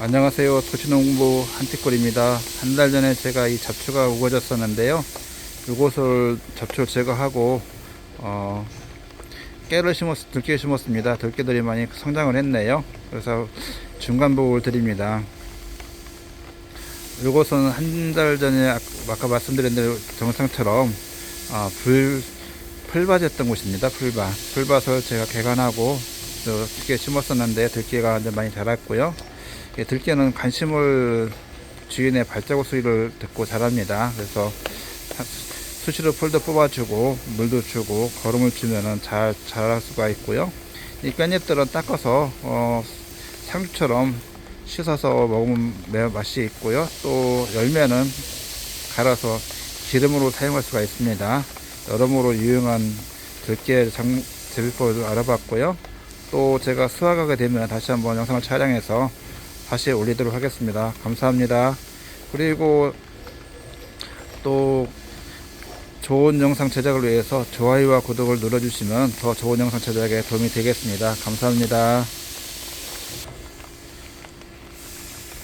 안녕하세요. 도시농부 한티골입니다. 한 달 전에 제가 이 잡초가 우거졌었는데요. 이곳을 잡초를 제거하고 어, 깨를 심었, 들깨 심었습니다. 들깨들이 많이 성장을 했네요. 그래서 중간보호를 드립니다. 이곳은 한 달 전에 아- 아까 말씀드린 대로 정상처럼 아, 불, 풀밭이었던 곳입니다. 풀밭. 풀밭을 제가 개간하고 또 들깨 심었었는데 들깨가 많이 자랐고요. 이 들깨는 관심을 주인의 발자국 소리를 듣고 자랍니다. 그래서 사- 수시로 풀도 뽑아주고 물도 주고 거름을 주면은 잘 자랄 수가 있고요. 이 깻잎들은 닦아서 어, 상추처럼 씻어서 먹으면 맛이 있고요. 또 열매는 갈아서 기름으로 사용할 수가 있습니다. 여러모로 유용한 들깨 장, 재배법을 알아봤고요. 또 제가 수확하게 되면 다시 한번 영상을 촬영해서 다시 올리도록 하겠습니다. 감사합니다. 그리고 또 좋은 영상 제작을 위해서 좋아요와 구독을 눌러주시면 더 좋은 영상 제작에 도움이 되겠습니다. 감사합니다.